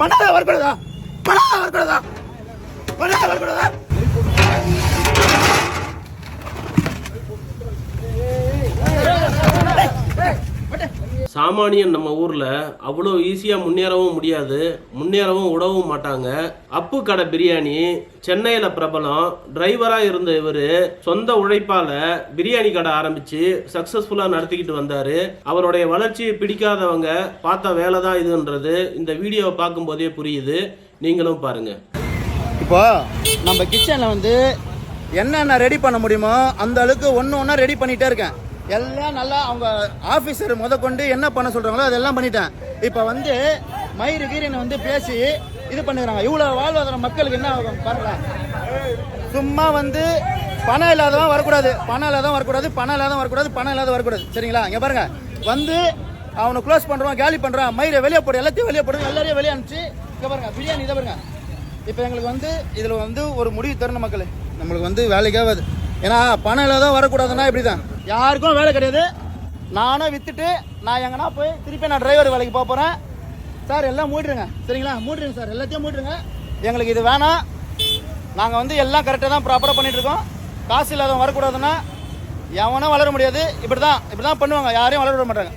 பண்ணாத வரக்கூடாதா பண்ணாத வரக்கூடாதா பண்ணாத வரக்கூடாதா சாமானியன் நம்ம ஊர்ல அவ்வளோ ஈஸியா முன்னேறவும் முடியாது முன்னேறவும் விடவும் மாட்டாங்க. அப்பு கடை பிரியாணி சென்னையில பிரபலம் டிரைவரா இருந்த இவரு சொந்த உழைப்பால பிரியாணி கடை ஆரம்பிச்சு சக்சஸ்ஃபுல்லா நடத்திக்கிட்டு வந்தாரு. அவருடைய வளர்ச்சியை பிடிக்காதவங்க பார்த்த வேலை தான் இதுன்றது இந்த வீடியோவை பார்க்கும்போதே புரியுது. நீங்களும் பாருங்க. இப்போ நம்ம கிச்சனில் வந்து என்னென்ன ரெடி பண்ண முடியுமோ அந்த அளவுக்கு ஒன்று ஒன்றா ரெடி பண்ணிகிட்டே இருக்கேன். எல்லாம் நல்லா அவங்க ஆஃபீஸர் முத கொண்டு என்ன பண்ண சொல்கிறாங்களோ அதெல்லாம் பண்ணிட்டேன். இப்போ வந்து மயிறு கீரனை வந்து பேசி இது பண்ணுறாங்க இவ்வளோ வாழ்வாதார மக்களுக்கு என்ன ஆகும் பாருங்க சும்மா வந்து பணம் இல்லாதவன் வரக்கூடாது. பணம் இல்லாதவன் வரக்கூடாது. பணம் இல்லாதவன் வரக்கூடாது. பணம் இல்லாத வரக்கூடாது. சரிங்களா? இங்கே பாருங்க. வந்து அவனை க்ளோஸ் பண்ணுறான் கேலி பண்ணுறான் மயிரை வெளியே போடு எல்லாத்தையும் வெளியே போடு எல்லாரையும் வெளியே அனுப்பிச்சு இங்கே பாருங்க பிரியாணி இதை பாருங்க. இப்போ எங்களுக்கு வந்து இதில் வந்து ஒரு முடிவு தரணும் மக்களே. நம்மளுக்கு வந்து வேலைக்காகாது ஏன்னா பணம் இல்லாத வரக்கூடாதுன்னா இப்படி தான் யாருக்கும் வேலை கிடையாது. நானும் விற்றுட்டு நான் எங்கன்னா போய் திருப்பி நான் டிரைவர் வேலைக்கு போக போகிறேன் சார் எல்லாம் மூடிடுங்க. சரிங்களா? மூடிடுங்க சார். எல்லாத்தையும் மூடிடுங்க. எங்களுக்கு இது வேணாம். நாங்கள் வந்து எல்லாம் கரெக்டாக தான் ப்ராப்பராக பண்ணிட்டு இருக்கோம். காசு இல்லாதவன் வரக்கூடாதுன்னா எவனும் வளர முடியாது. இப்படி தான் இப்படி தான் பண்ணுவாங்க. யாரையும் வளர விட மாட்டாங்க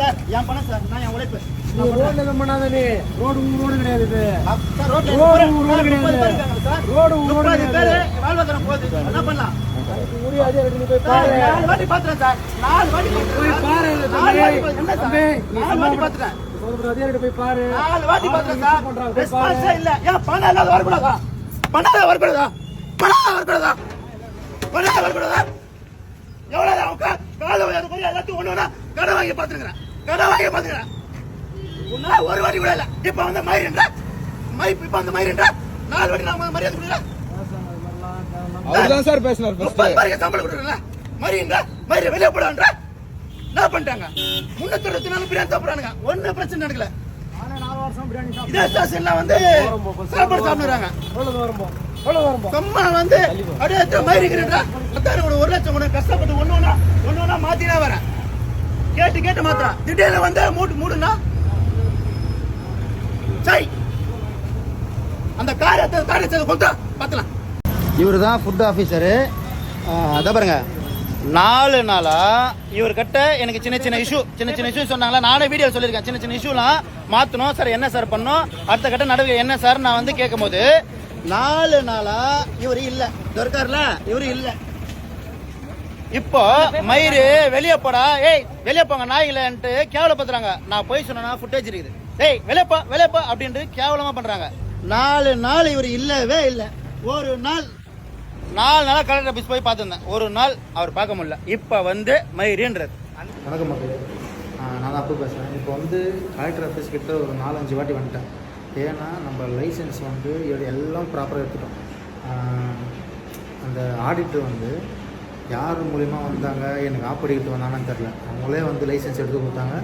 சார் என் பணம் சார் நான் என் உழைப்பு ரோட்ல பண்ணாத நீ ரோடு ரோடு கிடையாது இது சார் ரோட்ல ரோடு முப்பது ரோடு பேர் கிடையாது. இருக்காங்க சார். ரோடு ரோடு முப்பது கிடையாது. பேர் வாழ்வாதாரம் போகுது. என்ன பண்ணலாம்? முடியாது நீ போய் சார், பாரு நாலு வாட்டி பார்த்துட்டேன் சார். நாலு வாட்டி போய் பார்த்துட்டேன். பாரு என்ன? தம்பி, நீ நாலு வாட்டி போய் பாரு நாலு வாட்டி சார். ரெஸ்பான்ஸே இல்ல. ஏன் பணம் இல்லாத வரக்கூடாதா? பணம் இல்லாத வரக்கூடாதா? பணம் இல்லாத வரக்கூடாதா? பணம் இல்லாத வரக்கூடாதா? எவ்வளவு உட்கா- காலை எல்லாத்தையும் ஒண்ணு கடன் வாங்கி பார்த்துருக்கிறேன். கடன் வாங்கி பார்த்துக்கிறேன். உன்னால ஒரு வாட்டி கூட இல்ல. இப்ப வந்து மயிரின்ற மை இப்ப வந்து மயிரின்ற நாலு வாட்டி நான் மரியாதை கொடுக்கல அவர்தான் சார் பேசினார் முப்பது பேருக்கு சம்பளம் கொடுக்குறல மரியுங்க மயிர வெளியே போடான்ற என்ன பண்ணிட்டாங்க? முன்னூத்தி நாலு பிரியாணி சாப்பிடுறானுங்க. ஒண்ணு பிரச்சனை நடக்கல. இதே ஸ்டேஷன்ல வந்து சாப்பாடு சாப்பிடுறாங்க. சும்மா வந்து அப்படியே மயிரிக்கிறா ஒரு லட்சம் கஷ்டப்பட்டு ஒண்ணு ஒண்ணா ஒண்ணு ஒண்ணா மாத்தினா வரேன். கேட்டு கேட்டு மாத்திரா. திடீர்னு வந்து மூட்டு மூடுனா? சரி அந்த காரியத்தை காரியத்தை கொடுத்தா பார்த்தலாம் இவர் தான் ஃபுட் ஆஃபீஸரு அதை பாருங்க. நாலு நாளா இவர்கிட்ட எனக்கு சின்ன சின்ன இஷ்யூ சின்ன சின்ன இஷ்யூ சொன்னாங்களா? நானே வீடியோ சொல்லியிருக்கேன். சின்ன சின்ன இஷ்யூலாம் மாற்றணும் சார் என்ன சார் பண்ணோம் அடுத்த கட்ட நடவடிக்கை என்ன சார்? நான் வந்து கேட்கும்போது நாலு நாளா இவர் இல்லை. இருக்கார்ல இவர் இல்லை. இப்போ மயிறு வெளியே போடா. ஏய் வெளியே போங்க நாய்களேன்ட்டு கேவலப்படுத்துறாங்க நான் போய் சொன்னா ஃபுட்டேஜ் இருக்குது. ஏய் வெளியப்பா வெளியப்பா அப்படின்ட்டு கேவலமா பண்றாங்க. நாலு நாள் இவர் இல்லவே இல்லை. ஒரு நாள் நாலு நாளாக கலெக்டர் ஆஃபீஸ் போய் பார்த்துருந்தேன். ஒரு நாள் அவர் பார்க்க முடியல. இப்போ வந்து மயிருன்றது வணக்கம் மக்களே. நான் தான் அப்போ பேசுகிறேன் இப்போ வந்து கலெக்டர் ஆஃபீஸ் கிட்ட ஒரு நாலஞ்சு வாட்டி வந்துட்டேன். ஏன்னா நம்ம லைசன்ஸ் வந்து இது எல்லாம் ப்ராப்பராக எடுத்துட்டோம். அந்த ஆடிட்டர் வந்து யார் மூலிமா வந்தாங்க எனக்கு ஆப்படிக்கிட்டு வந்தாங்கன்னு தெரில அவங்களே வந்து லைசன்ஸ் எடுத்து கொடுத்தாங்க.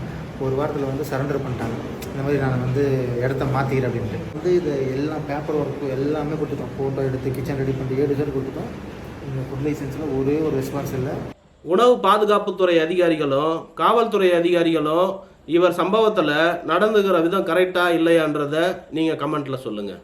ஒரு வாரத்தில் வந்து சரண்டர் பண்ணிட்டாங்க. இந்த மாதிரி நான் வந்து இடத்த மாற்றிக்கிறேன் அப்படின்ட்டு. வந்து இது எல்லாம் பேப்பர் ஒர்க்கு எல்லாமே கொடுத்துட்டோம். ஃபோட்டோ எடுத்து கிச்சன் ரெடி பண்ணிட்டு ஏழு சார் கொடுத்துட்டோம். இந்த ஃபுட் லைசன்ஸில் ஒரே ஒரு ரெஸ்பான்ஸ் இல்லை. உணவு பாதுகாப்புத்துறை அதிகாரிகளும் காவல்துறை அதிகாரிகளும் இவர் சம்பவத்தில் நடந்துக்கிற விதம் கரெக்டாக இல்லையான்றத நீங்கள் கமெண்ட்டில் சொல்லுங்கள்